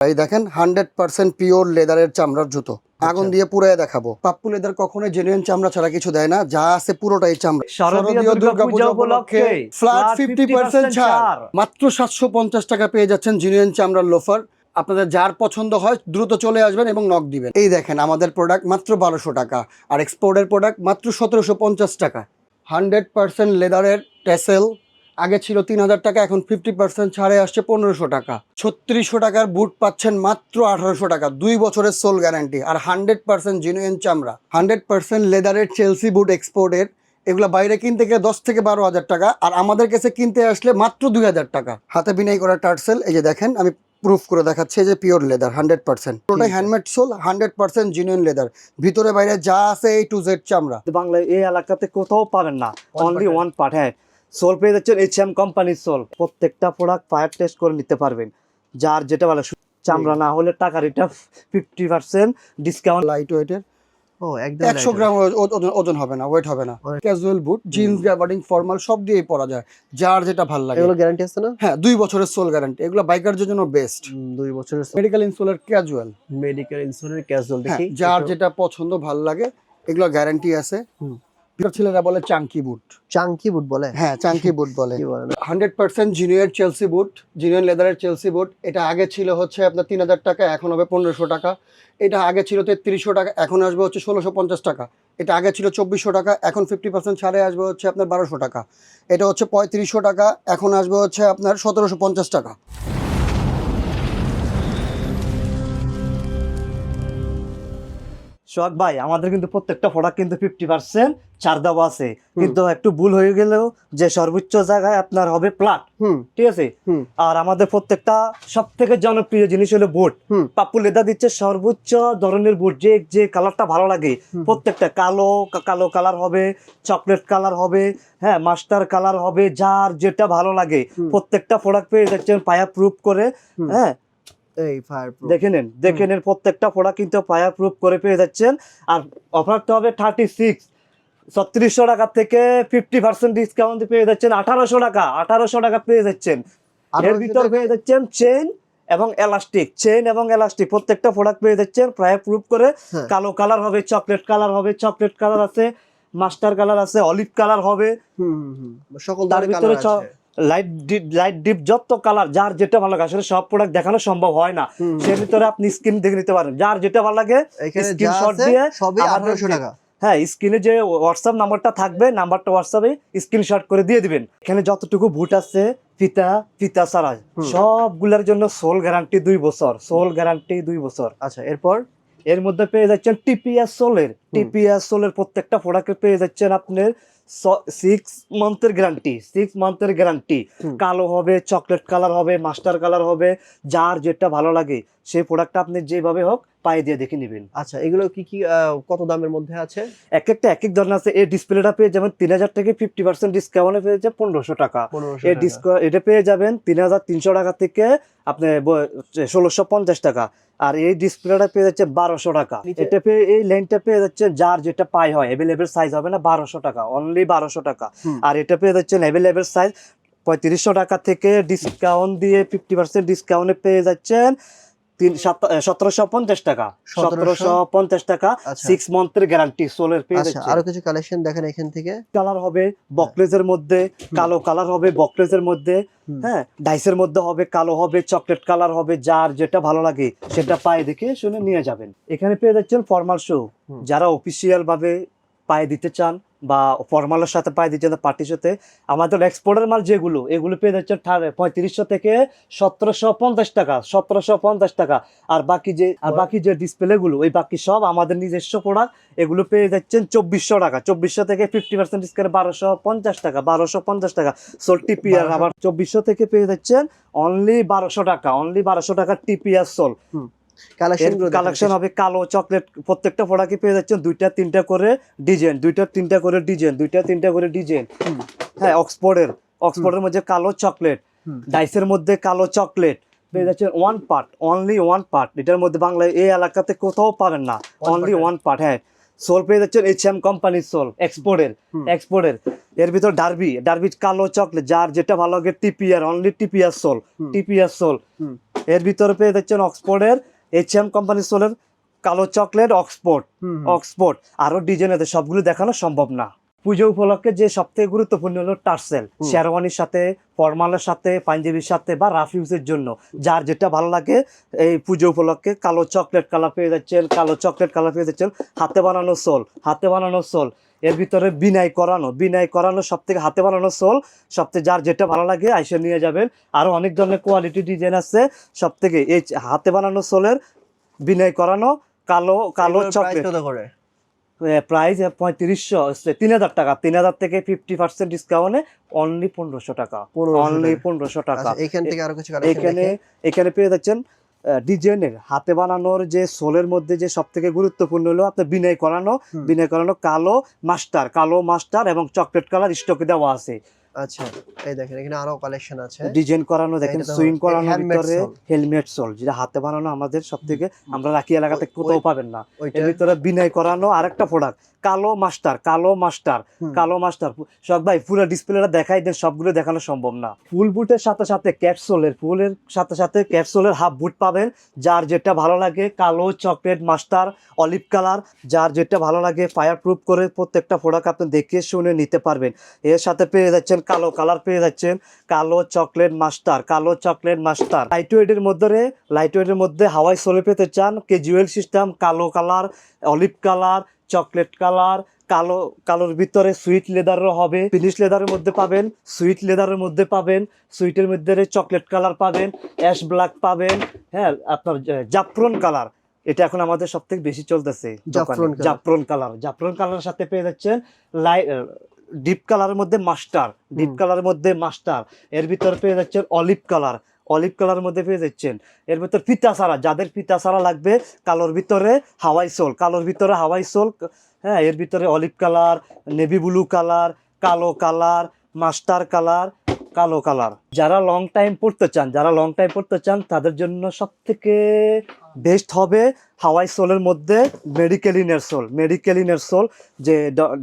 এই দেখেন hundred percent pure লেদারের চামড়ার জুতো। আগুন দিয়ে পুরাই দেখাবো। পাপ্পু লেদার কখনো জেনুইন চামড়া ছাড়া কিছু দেয় না যা আছে পুরোটাই চামড়া। শারদীয় দুর্গাপূজা উপলক্ষে ফ্ল্যাট ফিফটি পার্সেন্ট 50% ছাড়। ছাড়। মাত্র সাতশো পঞ্চাশ টাকা পেয়ে যাচ্ছেন জেনুইন চামড়ার লোফার আপনাদের যার পছন্দ হয় দ্রুত চলে আসবেন এবং নক দিবেন। এই দেখেন আমাদের প্রোডাক্ট মাত্র বারোশো টাকা আর এক্সপোর্টের প্রোডাক্ট মাত্র সতেরোশো পঞ্চাশ টাকা। হান্ড্রেড পার্সেন্ট লেদারের টেসেল আগে ছিল তিন হাজার টাকা এখন ফিফটি পার্সেন্ট ছাড়ে আসছে পনেরোশো টাকা। ছত্রিশশো টাকার বুট পাচ্ছেন মাত্র আঠারোশো টাকা দুই বছরের সোল গ্যারান্টি আর হান্ড্রেড পার্সেন্ট জেনুইন চামড়া হান্ড্রেড পার্সেন্ট লেদারের চেলসি বুট এক্সপোর্টের এগুলো বাইরে কিনতে গেলে দশ থেকে বারো হাজার টাকা আর আমাদের কাছে কিনতে আসলে মাত্র দুই হাজার টাকা। হাতে বিনাই করা টার্সেল এই যে দেখেন আমি প্রুফ করে দেখাচ্ছি যে পিওর লেদার হান্ড্রেড পার্সেন্ট ওটাই handmade sole hundred percent genuine leather ভিতরে বাইরে যা আছে এই টু জেড চামড়া। বাংলায় এই এলাকাতে কোথাও পাবেন না অনলি ওয়ান পার্ট হ্যাঁ সোল পেয়ে যাচ্ছেন এইচ এম কোম্পানির সোল প্রত্যেকটা প্রোডাক্ট ফায়ার টেস্ট করে নিতে পারবেন। যার যেটা ভালো চামড়া না হলে টাকা রিটা ফিফটি পার্সেন্ট ডিসকাউন্ট লাইট ওয়েটের ও একদম একশো গ্রাম ওজন- হবে না ওয়েট হবে না। Casual boot jeans gabardine formal সব দিয়েই পরা যায়। যার যেটা ভালো লাগে। এগুলো গ্যারান্টি আছে না? হ্যাঁ দুই বছরের সোল গ্যারান্টি এগুলো বাইকারদের জন্য বেস্ট দুই বছরের মেডিকেল ইনসোলার ক্যাজুয়াল মেডিকেল ক্যাজুয়াল হ্যাঁ দেখি। যার যেটা পছন্দ ভালো লাগে এগুলো গ্যারান্টি আছে। হুম। ছেলেরা বলে চাঙ্কি বুট। চাঙ্কি বুট বলে? হ্যাঁ চাঙ্কি বুট বলে। হান্ড্রেড পার্সেন্ট জিনিয়ার চেলসি বুট জিনিয়ার লেদারের চেলসি বুট। এটা আগে ছিল হচ্ছে আপনার তিন হাজার টাকা এখন হবে পনেরোশো টাকা। এটা আগে ছিল তেত্রিশশো টাকা এখন আসবে হচ্ছে ষোলোশো পঞ্চাশ টাকা। এটা আগে ছিল চব্বিশশো টাকা এখন ফিফটি পার্সেন্ট ছাড়ে আসবে হচ্ছে আপনার বারোশো টাকা। এটা হচ্ছে পঁয়ত্রিশশো টাকা এখন আসবে হচ্ছে আপনার সতেরোশো পঞ্চাশ টাকা। সোহাগ ভাই আমাদের কিন্তু প্রত্যেকটা প্রোডাক্ট কিন্তু ফিফটি পার্সেন্ট ছাড় দেওয়া আছে। কিন্তু একটু ভুল হয়ে গেলেও যে সর্বোচ্চ জায়গায় আপনার হবে প্লাট ঠিক আছে? আর আমাদের প্রত্যেকটা সব থেকে জনপ্রিয় জিনিস হলো বুট। পাপ্পু লেদা দিচ্ছে সর্বোচ্চ ধরনের বুট যে যে কালারটা ভালো লাগে। প্রত্যেকটা কালো কালো কালার হবে চকলেট কালার হবে হ্যাঁ মাস্টার কালার হবে যার যেটা ভালো লাগে। প্রত্যেকটা প্রোডাক্ট পেয়ে যাচ্ছেন পায়া প্রুফ করে হ্যাঁ এই ফায়ার দেখে নেন দেখে নেন প্রত্যেকটা প্রোডাক্ট কিন্তু প্রুফ করে পেয়ে যাচ্ছেন। আর অফারটা হবে থার্টি সিক্স ছত্রিশশো টাকা থেকে ফিফটি পার্সেন্ট ডিসকাউন্ট পেয়ে যাচ্ছেন আঠারোশো টাকা আঠারোশো টাকা পেয়ে যাচ্ছেন। এর ভিতর পেয়ে যাচ্ছেন চেন এবং এলাস্টিক চেন এবং এলাস্টিক প্রত্যেকটা প্রোডাক্ট পেয়ে যাচ্ছেন প্রায় প্রুফ করে। হ্যাঁ। কালো কালার হবে চকলেট কালার হবে চকলেট কালার আছে মাস্টার কালার আছে অলিভ কালার হবে। সকল তার ভিতরে লাইট ডিপ লাইট ডিপ যত কালার যার যেটা ভালো লাগে আসলে সব প্রোডাক্ট দেখানো সম্ভব হয় না। সে ভিতরে আপনি স্ক্রিন দেখে নিতে পারেন। যার যেটা ভালো লাগে দিয়ে সবই 1800 টাকা। হ্যাঁ স্ক্রিনে যে হোয়াটসঅ্যাপ নাম্বারটা থাকবে নাম্বারটা হোয়াটসঅ্যাপে স্ক্রিনশট করে দিয়ে দিবেন। এখানে যতটুকু বুট আছে ফিতা ফিতা সারা। সবগুলোর জন্য সোল গ্যারান্টি দুই বছর সোল গ্যারান্টি দুই বছর। আচ্ছা এরপর? এর মধ্যে পেয়ে যাচ্ছেন টিপিএস সোলের টিপিএস সোলের প্রত্যেকটা প্রোডাক্টে পেয়ে যাচ্ছেন আপনার সিক্স মান্থের গ্যারান্টি সিক্স মান্থের গ্যারান্টি কালো হবে চকলেট কালার হবে মাস্টার কালার হবে যার যেটা ভালো লাগে। সেই প্রোডাক্টটা আপনি যেভাবে হোক পায়ে দিয়ে দেখে নেবেন। আচ্ছা এগুলো কি কি কত দামের মধ্যে আছে? এক একটা এক এক ধরনের আছে। এই ডিসপ্লেটা পেয়ে যাবেন তিন হাজার থেকে ফিফটি পার্সেন্ট ডিসকাউন্টে পেয়ে যাবেন পনেরোশো টাকা। এই এটা পেয়ে যাবেন তিন হাজার তিনশো টাকা থেকে আপনি ষোলোশো পঞ্চাশ টাকা। আর এই ডিসপ্লেটা পেয়ে যাচ্ছে বারোশো টাকা। এটা পেয়ে এই লেনটা পেয়ে যাচ্ছে যার যেটা পাই হয় অ্যাভেলেবেল সাইজ হবে না বারোশো টাকা অনলি বারোশো টাকা। আর এটা পেয়ে যাচ্ছেন অ্যাভেলেবেল সাইজ পঁয়ত্রিশশো টাকা থেকে ডিসকাউন্ট দিয়ে ফিফটি পার্সেন্ট ডিসকাউন্টে পেয়ে যাচ্ছেন তিন সতেরোশো পঞ্চাশ টাকা। সতেরোশো পঞ্চাশ টাকা সিক্স মান্থের গ্যারান্টি সোলের আরও কিছু কালেকশন দেখেন এখান থেকে? কালার হবে বকলেজের মধ্যে কালো কালার হবে বকলেজের মধ্যে হ্যাঁ ডাইসের মধ্যে হবে কালো হবে চকলেট কালার হবে যার যেটা ভালো লাগে সেটা পায়ে দেখে শুনে নিয়ে যাবেন। এখানে পেয়ে যাচ্ছেন ফর্মাল শু যারা অফিসিয়াল ভাবে পায়ে দিতে চান বা ফর্মালের সাথে পায়ে দিতে চান পার্টির সাথে আমাদের এক্সপোর্টের মাল যেগুলো এগুলো পেয়ে যাচ্ছেন পঁয়ত্রিশশো থেকে সতেরোশো পঞ্চাশ টাকা সতেরোশো পঞ্চাশ টাকা। আর বাকি যে আর বাকি যে ডিসপ্লেগুলো ওই বাকি সব আমাদের নিজস্ব প্রোডাক্ট এগুলো পেয়ে যাচ্ছেন চব্বিশশো টাকা। চব্বিশশো থেকে ফিফটি পার্সেন্ট ডিসকাউন্ট বারোশো পঞ্চাশ টাকা বারোশো পঞ্চাশ টাকা। সোল টিপিআর আবার চব্বিশশো থেকে পেয়ে যাচ্ছেন অনলি বারোশো টাকা অনলি বারোশো টাকা টিপিআর সোল কালেকশন কালেকশন হবে কালো চকলেট প্রত্যেকটা প্রোডাক্টে পেয়ে যাচ্ছেন দুইটা তিনটা করে ডিজাইন দুইটা তিনটা করে ডিজাইন দুইটা তিনটা করে ডিজাইন হ্যাঁ অক্সফোর্ডের অক্সফোর্ডের মধ্যে কালো চকলেট ডাইসের মধ্যে কালো চকলেট পেয়ে যাচ্ছেন one part only one part এটার মধ্যে বাংলায় এই এলাকাতে কোথাও পাবেন না অনলি ওয়ান পার্ট হ্যাঁ। সোল পেয়ে যাচ্ছেন এইচ এম কোম্পানির সোল এক্সপোর্টের। এক্সপোর্টের এর ভিতর ডার্বি ডার্বি কালো চকলেট যার যেটা ভালো লাগে TPR only TPR sole. TPR sole. এর ভিতরে পেয়ে যাচ্ছেন অক্সফোর্ডের এইচ এম কোম্পানির সোলের কালো চকলেট অক্সফোর্ড। অক্সফোর্ড আরও ডিজাইন আছে সবগুলো দেখানো সম্ভব না। পুজো উপলক্ষে যে সব থেকে গুরুত্বপূর্ণ হলো টার্সেল শেরওয়ানির সাথে ফরমালের সাথে পাঞ্জাবির সাথে বা রাফিউজের জন্য। যার যেটা ভালো লাগে এই পুজো উপলক্ষে কালো চকলেট কালার পেয়ে যাচ্ছেন কালো চকলেট কালার পেয়ে যাচ্ছেন হাতে বানানো সোল হাতে বানানো সোল এর ভিতরে বিনাই করানো। বিনাই করানো সব থেকে হাতে বানানো সোল সব থেকে যার যেটা ভালো লাগে আইসে নিয়ে যাবেন। আরও অনেক ধরনের কোয়ালিটি ডিজাইন আছে। সব থেকে এই হাতে বানানো সোলের বিনাই করানো কালো কালো চকলেট করে? প্রাইস পঁয়ত্রিশশো তিন হাজার টাকা। তিন হাজার থেকে ফিফটি পার্সেন্ট ডিসকাউন্টে অনলি পনেরোশো টাকা। 1500 অনলি পনেরোশো টাকা। আচ্ছা এখান থেকে আরও কিছু এখানে এখানে পেয়ে যাচ্ছেন ডিজাইনের হাতে বানানোর যে সোলের মধ্যে যে সব থেকে গুরুত্বপূর্ণ হলো আপনার বিনয় করানো বিনয় করানো কালো মাস্টার কালো মাস্টার এবং চকলেট কালার স্টকে দেওয়া আছে। আচ্ছা এই দেখেন এখানে আরও কালেকশন আছে। ডিজাইন করানো দেখেন সুইং handmade ভিতরে হেলমেট সোল যেটা হাতে বানানো আমাদের সব থেকে আমরা রাখি এলাকাতে কোথাও পাবেন না। এর ভিতরে বিনয় করানো আরেকটা প্রোডাক্ট কালো মাস্টার কালো মাস্টার কালো মাস্টার। সব ভাই পুরো ডিসপ্লেটা দেখাই দেন সবগুলো দেখানো সম্ভব না। ফুল বুটের সাথে সাথে ক্যাপসুলের ফুলের সাথে সাথে ক্যাপসুলের হাফ বুট পাবেন যার যেটা ভালো লাগে কালো চকলেট মাস্টার অলিভ কালার যার যেটা ভালো লাগে ফায়ার প্রুফ করে প্রত্যেকটা প্রোডাক্ট আপনি দেখে শুনে নিতে পারবেন। এর সাথে পেয়ে যাচ্ছেন কালো কালার পেয়ে যাচ্ছেন। কালো চকলেট মাস্টার কালো চকলেট মাস্টার। লাইট ওয়েটের মধ্যে লাইট ওয়েটের মধ্যে হাওয়াই সোলে পেতে চান। কেজুয়াল সিস্টেম কালো colour olive colour chocolate colour কালো কালোর ভিতরে সুইট লেদারও হবে। ফিনিশ লেদারের মধ্যে পাবেন সুইট লেদারের মধ্যে পাবেন সুইটের মধ্যে চকলেট কালার পাবেন অ্যাশ ব্ল্যাক পাবেন হ্যাঁ আপনার জাফরন কালার। এটা এখন আমাদের সব থেকে বেশি চলতেছে জাফরন কালার। জাফরন কালার জাফরন সাথে পেয়ে যাচ্ছেন লাইট ডিপ কালারের মধ্যে মাস্টার ডিপ কালারের মধ্যে মাস্টার এর ভিতর পেয়ে যাচ্ছেন অলিভ কালার অলিভ কালারের মধ্যে পেয়ে যাচ্ছেন। এর ভিতর ফিতা সারা যাদের ফিতা সারা লাগবে কালোর ভিতরে হাওয়াই সোল কালোর ভিতরে হাওয়াই সোল হ্যাঁ এর ভিতরে olive colour navy blue colour কালো কালার মাস্টার কালার কালো কালার। যারা লং টাইম পড়তে চান, যারা লং টাইম পড়তে চান, তাদের জন্য সব থেকে বেস্ট হবে হাওয়াই সোলের মধ্যে মেডিকেল ইনের সোল। মেডিকেল ইনের সোল যে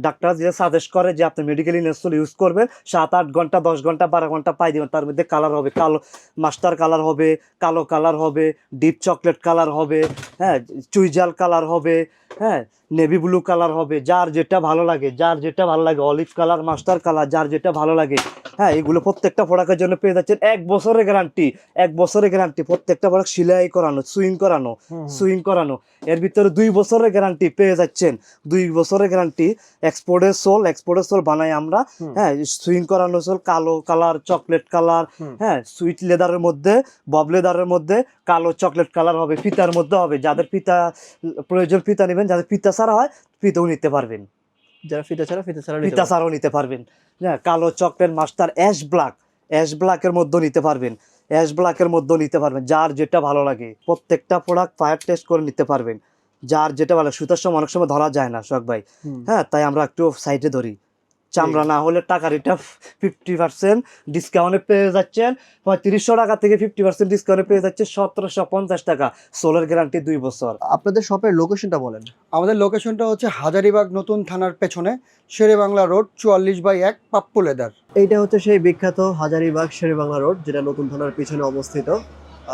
ডাক্তার যে সাজেস্ট করে যে আপনি মেডিকেলিনের সোল ইউজ করবেন, সাত, আট ঘণ্টা, দশ ঘণ্টা, বারো ঘণ্টা পাই দেবেন, তার মধ্যে কালার হবে কালো, মাস্টার কালার হবে, কালো কালার হবে ডিপ চকলেট কালার হবে হ্যাঁ চুইজাল কালার হবে হ্যাঁ নেভি ব্লু কালার হবে যার যেটা ভালো লাগে যার যেটা ভালো লাগে অলিভ কালার মাস্টার কালার যার যেটা ভালো লাগে হ্যাঁ এগুলো প্রত্যেকটা প্রোডাক্টের জন্য পেয়ে যাচ্ছেন। এক বছরের গ্যারান্টি এক বছরের গ্যারান্টি প্রত্যেকটা প্রোডাক্ট সিলাই করানো সুইং করানো সুইং করানো এর ভিতরে দুই বছরের গ্যারান্টি পেয়ে যাচ্ছেন। দুই বছরের গ্যারান্টি এক্সপোর্টের সোল এক্সপোর্টের সোল বানাই আমরা হ্যাঁ সুইং করানো সোল কালো কালার চকলেট কালার হ্যাঁ সুইট লেদারের মধ্যে বব লেদারের মধ্যে কালো চকলেট কালার হবে ফিতার মধ্যে হবে যাদের ফিতা প্রয়োজন ফিতা নেবেন যাদের ফিতা ছাড়া হয় ফিতেও নিতে পারবেন। যারা ফিতা ছাড়া ফিতা ছাড়া ফিতা ছাড়াও নিতে পারবেন। হ্যাঁ কালো chocolate mustard ash black ash ব্ল্যাকের মধ্যেও নিতে পারবেন। অ্যাশ ব্ল্যাকের মধ্যেও নিতে পারবেন। যার যেটা ভালো লাগে প্রত্যেকটা প্রোডাক্ট ফায়ার টেস্ট করে নিতে পারবেন। যার যেটা ভালো সুতার সময় অনেক সময় ধরা যায় না শখ ভাই। হ্যাঁ তাই আমরা একটু সাইডে ধরি। চামড়া না হলে টাকার এটা ফিফটি পার্সেন্ট ডিসকাউন্টে পেয়ে যাচ্ছেন। পঁয়ত্রিশশো টাকা থেকে ফিফটি পার্সেন্ট ডিসকাউন্টে পেয়ে যাচ্ছে সতেরোশো পঞ্চাশ টাকা। সোলার গ্যারান্টি দুই বছর। আপনাদের শপের লোকেশনটা বলেন। আমাদের লোকেশনটা হচ্ছে হাজারিবাগ নতুন থানার পেছনে শেরে বাংলা রোড চুয়াল্লিশ বাই এক পাপ্পু লেদার। এইটা হচ্ছে সেই বিখ্যাত হাজারিবাগ শেরে বাংলা রোড যেটা নতুন থানার পিছনে অবস্থিত।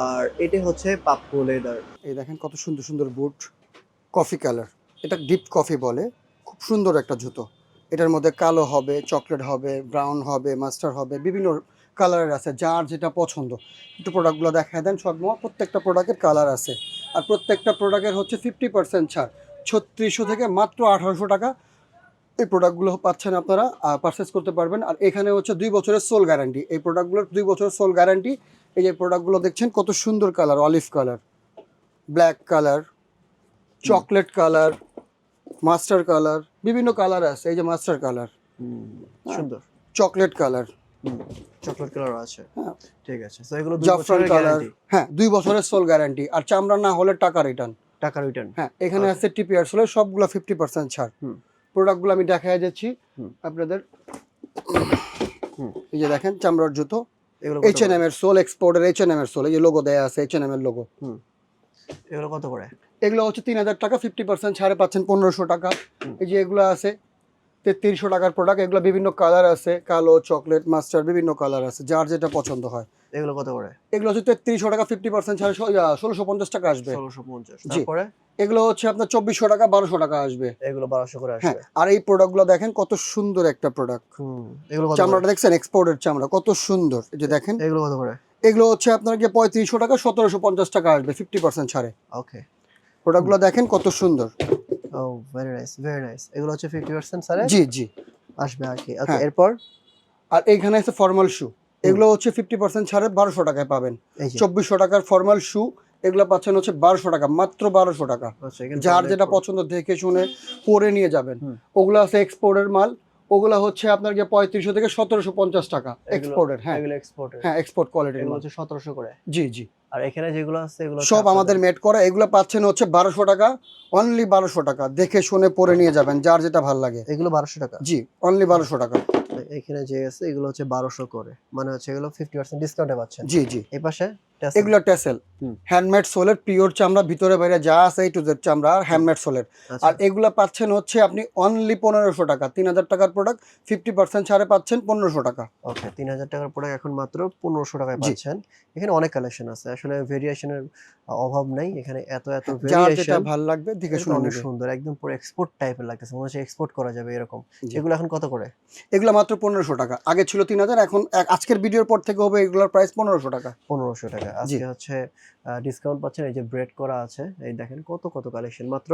আর এটি হচ্ছে পাপ্পু লেদার। এই দেখেন কত সুন্দর সুন্দর বুট কফি কালার এটা ডিপ কফি বলে খুব সুন্দর একটা জুতো। এটার মধ্যে কালো হবে, চকলেট হবে, ব্রাউন হবে, মাস্টার হবে, বিভিন্ন কালারের আছে, যার যেটা পছন্দ। একটু প্রোডাক্টগুলো দেখায় দেন সব প্রত্যেকটা প্রোডাক্টের কালার আছে। আর প্রত্যেকটা প্রোডাক্টের হচ্ছে ফিফটি পার্সেন্ট ছাড়। ছত্রিশশো থেকে মাত্র আঠারোশো টাকা এই প্রোডাক্টগুলো পাচ্ছেন আপনারা পারচেস করতে পারবেন। আর এখানে হচ্ছে দুই বছরের সোল গ্যারান্টি এই প্রোডাক্টগুলোর দুই বছরের সোল গ্যারান্টি এই যে প্রোডাক্টগুলো দেখছেন, কত সুন্দর colour olive colour black colour chocolate colour mustard colour বিভিন্ন কালার আছে এই যে মাস্টার কালার। সুন্দর। Chocolate colour. চকলেট কালার আছে। হ্যাঁ। ঠিক আছে তো এগুলো জাফরান কালার। হ্যাঁ দুই বছরের সোল গ্যারান্টি আর চামড়া না হলে টাকা রিটার্ন টাকা রিটার্ন হ্যাঁ এখানে আছে টিপিআর সোলের সবগুলো ফিফটি পার্সেন্ট ছাড়। প্রোডাক্টগুলো আমি দেখাই যাচ্ছি। আপনাদের। এই যে দেখেন চামড়ার জুতো। এইচ এন এম এর সোল এক্সপোর্টের এইচ এন এম এর সোল এই যে লোগো দেয়া আছে এইচ এন এম এর লোগো। এগুলো কত করে? এগুলো হচ্ছে তিন হাজার টাকা ফিফটি পার্সেন্ট ছাড়ে পাচ্ছেন পনেরোশো টাকা। এই যে এগুলো আছে তেত্রিশশো টাকার প্রোডাক্ট এগুলো বিভিন্ন কালার আছে কালো চকলেট মাস্টার বিভিন্ন কালার আছে যার যেটা পছন্দ হয়। এগুলো কত করে? এগুলো হচ্ছে তেত্রিশশো টাকা ফিফটি পার্সেন্ট ছাড়ে ষোলোশো পঞ্চাশ টাকা আসবে। ষোলোশো পঞ্চাশ। জি। তারপরে? এগুলো হচ্ছে আপনার চব্বিশশো টাকা বারোশো টাকা আসবে। এগুলো বারোশো করে হ্যাঁ আসবে। আর এই প্রোডাক্টগুলো দেখেন কত সুন্দর একটা প্রোডাক্ট এগুলো চামড়াটা দেখছেন? এক্সপোর্টের চামড়া কত সুন্দর। এই যে দেখেন। এগুলো কত করে? এগুলো হচ্ছে আপনার গিয়ে পঁয়ত্রিশশো টাকা সতেরোশো পঞ্চাশ টাকা আসবে ফিফটি পার্সেন্ট ছাড়ে। ওকে প্রোডাক্টগুলো দেখেন কত সুন্দর। ও ভেরি নাইস ভেরি নাইস এগুলো হচ্ছে ফিফটি পার্সেন্ট স্যারে জি জি। আসবে আর কি ওকে। এরপর? আর এইখানে আছে ফর্মাল শু এগুলো হচ্ছে ফিফটি পার্সেন্ট ছাড়ে বারোশো টাকায় পাবেন। এই যে। চব্বিশশো টাকার ফর্মাল শু এগুলো পাচ্ছেন হচ্ছে বারোশো টাকা মাত্র বারোশো টাকা। আচ্ছা, যার যেটা পছন্দ দেখে শুনে পরে নিয়ে যাবেন। ওগুলো আছে এক্সপোর্টের মাল ওগুলো হচ্ছে আপনার গিয়ে পঁয়ত্রিশশো থেকে সতেরোশো পঞ্চাশ টাকা এক্সপোর্টের হ্যাঁ। এগুলো এক্সপোর্টের হ্যাঁ এক্সপোর্ট কোয়ালিটির এগুলো হচ্ছে সতেরোশো করে। জি জি। আর এখানে যেগুলো আছে এগুলো সব আমাদের মেট করা। এগুলো পাচ্ছেন হচ্ছে বারোশো টাকা অনলি বারোশো টাকা। দেখে শুনে পরে নিয়ে যাবেন যার যেটা ভালো লাগে। এগুলো বারোশো টাকা? জি অনলি বারোশো টাকা। এখানে যে আছে এগুলো হচ্ছে বারোশো করে। মানে হচ্ছে এগুলো ফিফটি পার্সেন্ট ডিসকাউন্টে পাচ্ছেন। জি জি। এ পাশে। এগুলো টেসেল হ্যান্ডমেড সোলের পিওর চামড়া ভিতরে বাইরে যা আছে এই টু জেড চামড়া আর হ্যান্ডমেড সোলের আর এগুলো পাচ্ছেন হচ্ছে আপনি অনলি পনেরোশো টাকা তিন হাজার টাকার প্রোডাক্ট ফিফটি পার্সেন্ট ছাড়ে পাচ্ছেন পনেরোশো টাকা। ওকে তিন হাজার টাকার প্রোডাক্ট এখন মাত্র পনেরোশো টাকায় পাচ্ছেন। এখানে অনেক কালেকশন আছে। আসলে ভেরিয়েশনের অভাব নাই। এখানে এত এত ভেরিয়েশন ভালো লাগবে দেখে শুনে অনেক সুন্দর একদম পুরো এক্সপোর্ট টাইপের লাগতেছে। মনে হচ্ছে এক্সপোর্ট করা যাবে এরকম। এগুলো এখন কত করে? এগুলো মাত্র পনেরোশো টাকা। আগে ছিল তিন হাজার এখন আজকের ভিডিওর পর থেকে হবে এগুলোর প্রাইস পনেরোশো টাকা। পনেরোশো টাকা। আজকে হচ্ছে ডিসকাউন্ট পাচ্ছেন এই যে ব্রেড করা আছে এই দেখেন কত কত কালেকশন মাত্র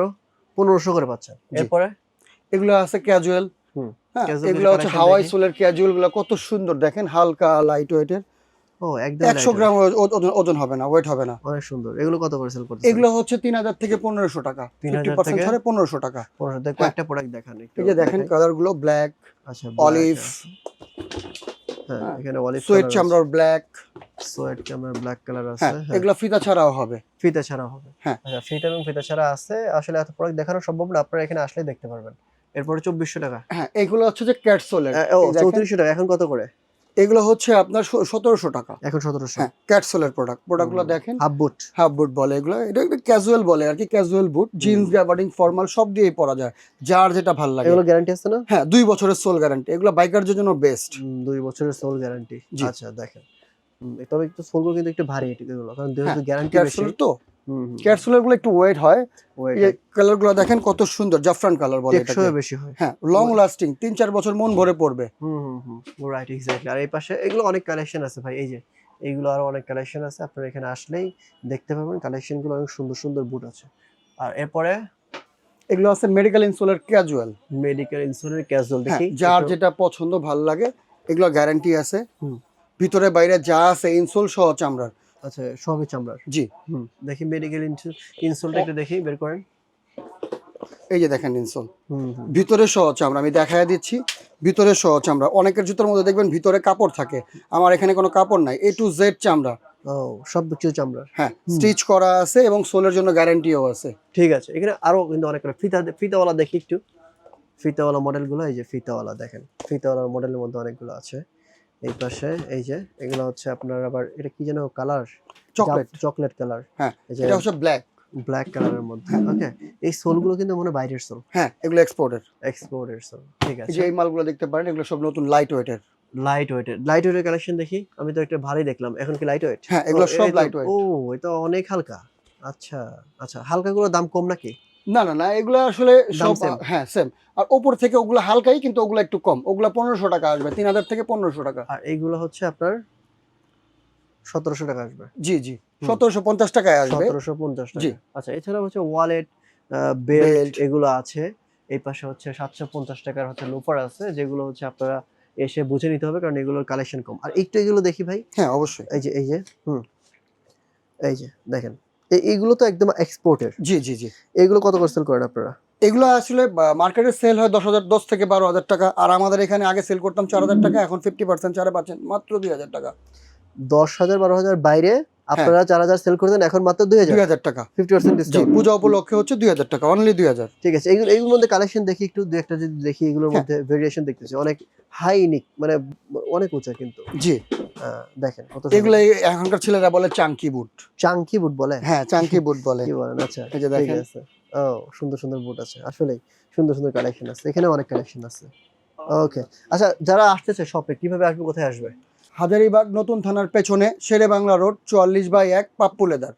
পনেরোশো করে পাচ্ছেন। এরপরে? এগুলো আছে ক্যাজুয়াল হুম, হ্যাঁ এগুলো হচ্ছে হাওয়াই। সোলের ক্যাজুয়ালগুলো কত সুন্দর। দেখেন হালকা লাইট ওয়েটের ও একদম একশো light গ্রাম ও- ওজন ওজন হবে না ওয়েট হবে না। অনেক সুন্দর। এগুলো কত করে সেল করতে এগুলো হচ্ছে তিন হাজার থেকে পনেরোশো টাকা। 3000 ফিফটি থেকে? ছাড়ে পনেরোশো টাকা। পনেরোশো থেকে কয়েকটা প্রোডাক্ট দেখান একটু। এই যে দেখেন কালারগুলো ব্ল্যাক আচ্ছা অলিভ হ্যাঁ এখানে অলিভ সোয়েট চামড়ার ব্ল্যাক সোয়েট চামড়ার ব্ল্যাক কালার আছে হ্যাঁ। হ্যাঁ এগুলো ফিতা ছাড়াও হবে। ফিতা ছাড়াও হবে। হ্যাঁ। আচ্ছা ফিতা এবং ফিতা ছাড়া আছে। আসলে এত প্রোডাক্ট দেখানো সম্ভব না আপনারা এখানে আসলে দেখতে পারবেন। এরপরে চব্বিশশো টাকা। হ্যাঁ এগুলো হচ্ছে যে চৌত্রিশশো টাকা এখন কত করে? এগুলো হচ্ছে আপনার সতেরোশো টাকা। এখন সতেরোশো। হ্যাঁ ক্যাটসোলের প্রোডাক্ট প্রোডাক্টগুলো। দেখেন। হাফ বুট হাফ বুট বলে এগুলো। এটা একটা ক্যাজুয়াল বলে আর কি casual boot jeans gabardine formal সব দিয়েই পরা যায়। যার যেটা ভালো লাগে। এগুলো গ্যারান্টি আছে না? হ্যাঁ দুই বছরের সোল গ্যারান্টি এগুলো বাইকারদের জন্য বেস্ট দুই বছরের সোল গ্যারান্টি আচ্ছা দেখেন। তবে একটু সোলগুলো কিন্তু একটু ভারী এগুলো। কারণ যেহেতু হ্যাঁ, গ্যারান্টি বেশি। তো? হুম হুম, গুলো একটু ওয়েট হয়। এই কালারগুলো দেখেন কত সুন্দর জাফরান কালার বলে এটাকে। বেশি হয়। হ্যাঁ লং লাস্টিং তিন চার বছর মন ভরে পড়বে। হুম হুম রাইট এক্স্যাক্টলি আর এই পাশে এগুলো অনেক কালেকশন আছে ভাই এই যে এইগুলো আরও অনেক কালেকশন আছে আপনারা এখানে আসলেই দেখতে পাবেন। কালেকশনগুলো অনেক সুন্দর সুন্দর বুট আছে। আর এরপরে এগুলো আছে মেডিকেল ইনসোলের ক্যাজুয়াল মেডিকেল ইন্স্যুরেন্স ক্যাজুয়াল হ্যাঁ দেখি যার যেটা পছন্দ ভালো লাগে এগুলো গ্যারান্টি আছে। হুম। ভিতরে বাইরে যা আছে ইনসোল সহ চামড়ার। আচ্ছা সবই চামড়ার? জি। হুম দেখি মেডিকেল ইনসোলটা একটু দেখি বের করেন। এই যে দেখেন ইনসোল ভিতরে সহ চামড়া আমি দেখায় দিচ্ছি ভিতরে সহ চামড়া। অনেকের জুতোর মধ্যে দেখবেন ভিতরে কাপড় থাকে। আমার এখানে কোনো কাপড় নাই এ টু জেড চামড়া। ও সব কিছু চামড়ার। হ্যাঁ স্টিচ করা আছে এবং সোলের জন্য গ্যারান্টিও আছে। ঠিক আছে এখানে আরও কিন্তু অনেক ফিতা ফিতাওয়ালা দেখি একটু। ফিতাওয়ালা মডেলগুলো এই যে ফিতাওয়ালা দেখেন। ফিতাওয়ালা মডেলের মধ্যে অনেকগুলো আছে। এই পাশে এই যে এগুলো হচ্ছে আপনার আবার এটা কি যেন কালার চকলেট চকলেট কালার হ্যাঁ, এটা হচ্ছে ব্ল্যাক ব্ল্যাক কালারের মধ্যে। ওকে এই সোলগুলো কিন্তু মনে বাইরের সোল হ্যাঁ এগুলো এক্সপোর্টের এক্সপোর্টের সোল ঠিক আছে যে এই মালগুলো দেখতে পারেন এগুলো সব নতুন লাইট ওয়েটের লাইট ওয়েটের লাইট ওয়েটের কালেকশন দেখি আমি তো একটা ভারী দেখলাম এখন কি লাইট ওয়েট হ্যাঁ এগুলো সব লাইট ওয়েট ও এটা অনেক হালকা। আচ্ছা আচ্ছা হালকা গুলোর দাম কম নাকি? না না না এগুলো আসলে সব হ্যাঁ সেম আর ওপর থেকে ওগুলো হালকাই কিন্তু ওগুলো একটু কম। ওগুলো পনেরোশো টাকা আসবে তিন হাজার থেকে পনেরোশো টাকা। আর এইগুলো হচ্ছে আপনার সতেরোশো টাকা আসবে। জি জি। সতেরোশো পঞ্চাশ টাকায় আসবে। সতেরোশো পঞ্চাশ জি। আচ্ছা এছাড়া হচ্ছে ওয়ালেট বেল্ট এগুলো আছে। এই পাশে হচ্ছে সাতশো পঞ্চাশ টাকার হচ্ছে লোফার আছে যেগুলো হচ্ছে আপনারা এসে বুঝে নিতে হবে কারণ এগুলোর কালেকশন কম। আর একটু এগুলো দেখি ভাই। হ্যাঁ অবশ্যই। এই যে এই যে হুম। এই যে দেখেন। এইগুলো তো একদম এক্সপোর্টের জি জি জি। এগুলো কত করে সেল করেন আপনারা? এগুলো আসলে মার্কেটে সেল হয় দশ হাজার দশ থেকে বারো হাজার টাকা। আর আমাদের এখানে আগে সেল করতাম চার হাজার টাকা এখন ফিফটি পার্সেন্ট ছাড়ে পাচ্ছেন মাত্র দুই হাজার টাকা। দশ হাজার বারো হাজার বাইরে আপনারা চার হাজার সেল করে দেন এখন মাত্র দুই হাজার। দুই হাজার টাকা। ফিফটি পার্সেন্ট ডিসকাউন্ট পূজা উপলক্ষে হচ্ছে দুই হাজার টাকা অনলি দুই হাজার। ঠিক আছে এগুলো এগুলোর মধ্যে কালেকশন দেখি একটু দু একটা যদি দেখি এগুলোর হ্যাঁ। মধ্যে ভেরিয়েশন দেখতেছি। অনেক হাই হাইনিক মানে অনেক উঁচা কিন্তু। জি। দেখেন কত এগুলো এখনকার ছেলেরা বলে চাঙ্কি বুট। চাঙ্কি বুট বলে? হ্যাঁ চাঙ্কি বুট বলে। কি বলেন? আচ্ছা এই যে দেখেন। আছে। ও সুন্দর সুন্দর বুট আছে। আসলে সুন্দর সুন্দর কালেকশন আছে। এখানে অনেক কালেকশন আছে। ওকে আচ্ছা যারা আসতেছে শপে কীভাবে আসবে কোথায় আসবে? হাজারিবাগ নতুন থানার পেছনে শেরে বাংলা রোড চুয়াল্লিশ বাই এক পাপ্পু লেদার